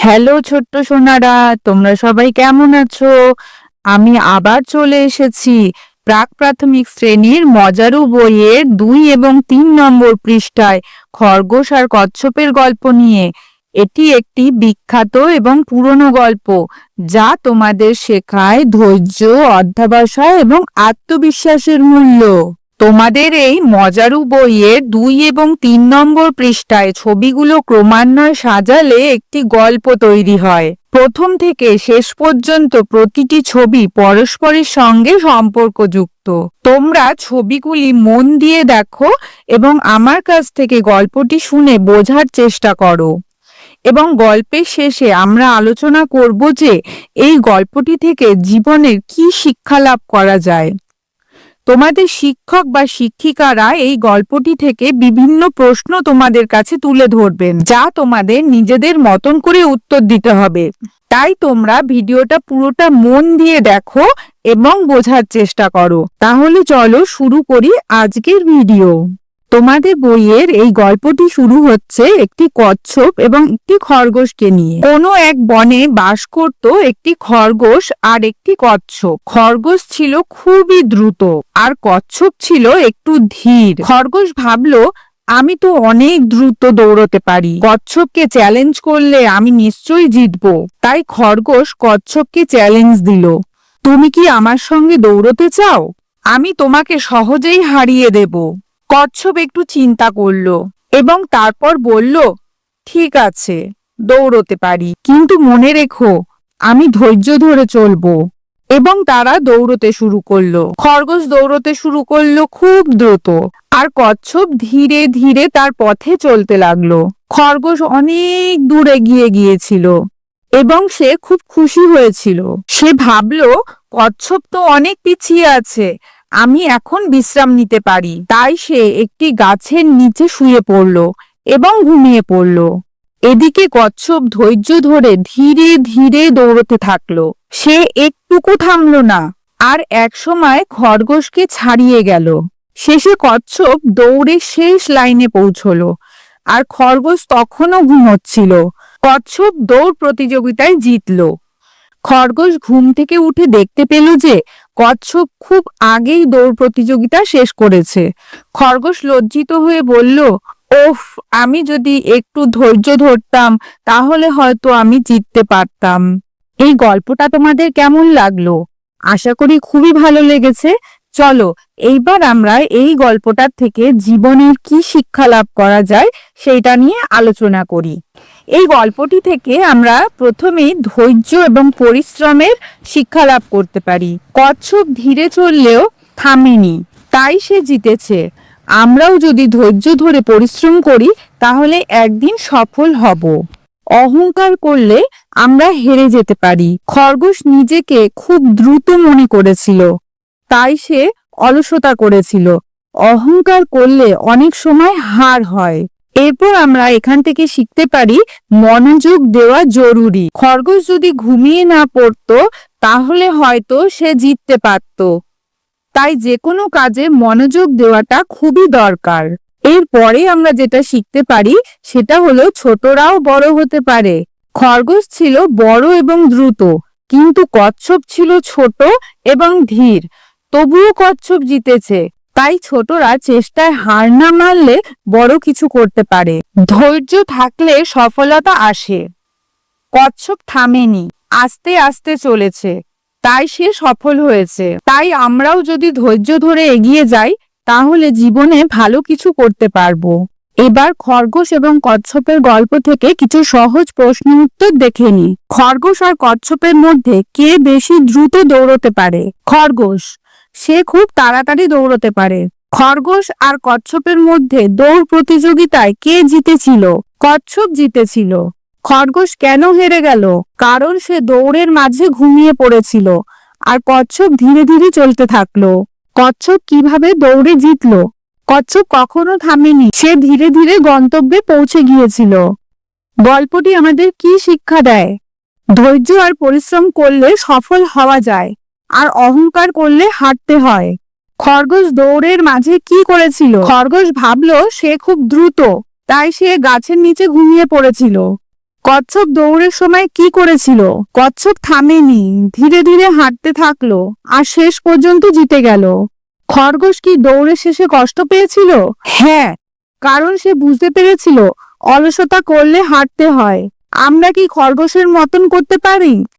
Hello ছোট্ট সোনারা, তোমরা সবাই কেমন আছো? আমি আবার চলে এসেছি প্রাক প্রাথমিক শ্রেণির মজারু বইয়ের দুই এবং তিন নম্বর পৃষ্ঠায় খরগোশ আর কচ্ছপের গল্প নিয়ে। এটি একটি বিখ্যাত এবং পুরনো গল্প, যা তোমাদের শেখায় ধৈর্য, অধ্যাবসায় এবং আত্মবিশ্বাসের মূল্য। তোমাদের এই মজারু বইয়ের দুই এবং তিন নম্বর পৃষ্ঠায় ছবিগুলো ক্রমান্বয়ে সাজালে একটি গল্প তৈরি হয়। প্রথম থেকে শেষ পর্যন্ত প্রতিটি ছবি পরস্পরের সঙ্গে সম্পর্কযুক্ত। তোমরা ছবিগুলি মন দিয়ে দেখো এবং আমার কাছ থেকে গল্পটি শুনে বোঝার চেষ্টা করো। এবং গল্পের শেষে আমরা আলোচনা করব যে এই গল্পটি থেকে জীবনের কি শিক্ষা লাভ করা যায়। তোমাদের শিক্ষক বা শিক্ষিকারা এই গল্পটি থেকে বিভিন্ন প্রশ্ন তোমাদের কাছে তুলে ধরবেন, যা তোমাদের নিজেদের মতন করে উত্তর দিতে হবে। তাই তোমরা ভিডিওটা পুরোটা মন দিয়ে দেখো এবং বোঝার চেষ্টা করো। তাহলে চলো শুরু করি আজকের ভিডিও। তোমাদের বইয়ের এই গল্পটি শুরু হচ্ছে একটি কচ্ছপ এবং একটি খরগোশকে নিয়ে। কোনো এক বনে বাস করত একটি খরগোশ আর একটি কচ্ছপ। খরগোশ ছিল খুবই দ্রুত আর কচ্ছপ ছিল একটু ধীর। খরগোশ ভাবলো, আমি তো অনেক দ্রুত দৌড়তে পারি। কচ্ছপকে চ্যালেঞ্জ করলে আমি নিশ্চয়ই জিতবো। তাই খরগোশ কচ্ছপকে চ্যালেঞ্জ দিল, তুমি কি আমার সঙ্গে দৌড়তে চাও? আমি তোমাকে সহজেই হারিয়ে দেব। কচ্ছপ একটু চিন্তা করল এবং তারপর বলল, ঠিক আছে, দৌড়তে পারি। কিন্তু মনে রেখো, আমি ধৈর্য ধরে চলবো। এবং তারা দৌড়তে শুরু করল। খরগোশ দৌড়তে শুরু করল খুব দ্রুত আর কচ্ছপ ধীরে ধীরে তার পথে চলতে লাগল। খরগোশ অনেক দূরে গিয়ে গিয়েছিল এবং সে খুব খুশি হয়েছিল। সে ভাবলো, কচ্ছপ তো অনেক পিছিয়ে আছে আমি এখন বিশ্রাম নিতে পারি। তাই সে একটি গাছের নিচে শুয়ে পড়ল এবং ঘুমিয়ে পড়ল। এদিকে কচ্ছপ ধৈর্য ধরে ধীরে ধীরে দৌড়তে থাকল। সে একটুকু থামলো না আর একসময় খরগোশকে ছাড়িয়ে গেল। শেষে কচ্ছপ দৌড়ে শেষ লাইনে পৌঁছলো আর খরগোশ তখনও ঘুমোচ্ছিল। কচ্ছপ দৌড় প্রতিযোগিতায় জিতল। খরগোশ ঘুম থেকে উঠে দেখতে পেল যে কচ্ছপ খুব আগেই দৌড় প্রতিযোগিতা শেষ করেছে। খরগোশ লজ্জিত হয়ে বলল, ওফ, আমি যদি একটু ধৈর্য ধরতাম, তাহলে হয়তো আমি জিততে পারতাম। এই গল্পটা তোমাদের কেমন লাগল? আশা করি খুবই ভালো লেগেছে। চলো, এইবার আমরা এই গল্পটার থেকে জীবনের কি শিক্ষা লাভ করা যায়, সেইটা নিয়ে আলোচনা করি। এই গল্পটি থেকে আমরা প্রথমেই ধৈর্য এবং পরিশ্রমের শিক্ষা লাভ করতে পারি। কচ্ছপ ধীরে চললেও থামেনি, তাই সে জিতেছে। আমরাও যদি ধৈর্য ধরে পরিশ্রম করি, তাহলে একদিন সফল হব। অহংকার করলে আমরা হেরে যেতে পারি। খরগোশ নিজেকে খুব দ্রুত মনে করেছিল, তাই সে অলসতা করেছিল। অহংকার করলে অনেক সময় হার হয়। এরপর আমরা এখান থেকে শিখতে পারি মনোযোগ দেওয়া জরুরি। খরগোশ যদি ঘুমিয়ে না পড়তো, তাহলে হয়তো সে জিততে পারত। তাই যে কোনো কাজে মনোযোগ দেওয়াটা খুবই দরকার। এরপরে আমরা যেটা শিখতে পারি, সেটা হলো ছোটরাও বড় হতে পারে। খরগোশ ছিল বড় এবং দ্রুত, কিন্তু কচ্ছপ ছিল ছোট এবং ধীর। তবুও কচ্ছপ জিতেছে। তাই ছোটরা চেষ্টায় হার না মারলে বড় কিছু করতে পারে। ধৈর্য থাকলে সফলতা আসে। কচ্ছপ থামেনি, আস্তে আস্তে চলেছে। তাই সে সফল হয়েছে। তাই আমরাও যদি ধৈর্য ধরে এগিয়ে যাই, তাহলে জীবনে ভালো কিছু করতে পারব। এবার খরগোশ এবং কচ্ছপের গল্প থেকে কিছু সহজ প্রশ্ন উত্তর দেখে নি। খরগোশ আর কচ্ছপের মধ্যে কে বেশি দ্রুত দৌড়তে পারে? খরগোশ। সে খুব তাড়াতাড়ি দৌড়তে পারে। খরগোশ আর কচ্ছপের মধ্যে দৌড় প্রতিযোগিতায় কে জিতেছিল? কচ্ছপ জিতেছিল। খরগোশ কেন হেরে গেল? কারণ সে দৌড়ের মাঝে ঘুমিয়ে পড়েছিল আর কচ্ছপ ধীরে ধীরে চলতে থাকল। কচ্ছপ কীভাবে দৌড়ে জিতলো? কচ্ছপ কখনো থামেনি, সে ধীরে ধীরে গন্তব্যে পৌঁছে গিয়েছিল। গল্পটি আমাদের কি শিক্ষা দেয়? ধৈর্য আর পরিশ্রম করলে সফল হওয়া যায়। আর অহংকার করলে হাঁটতে হয়। খরগোশ দৌড়ের মাঝে কি করেছিল? খরগোশ ভাবলো, সে খুব দ্রুত, তাই সে গাছের নিচে ঘুমিয়ে পড়েছিল। কচ্ছপ দৌড়ের সময় কি করেছিল? কচ্ছপ থামেনি, ধীরে ধীরে হাঁটতে থাকল, আর শেষ পর্যন্ত জিতে গেল। খরগোশ কি দৌড়ের শেষে কষ্ট পেয়েছিল? হ্যাঁ কারণ সে বুঝতে পেরেছিল, অলসতা করলে হাঁটতে হয়। আমরা কি খরগোশের মতন করতে পারি?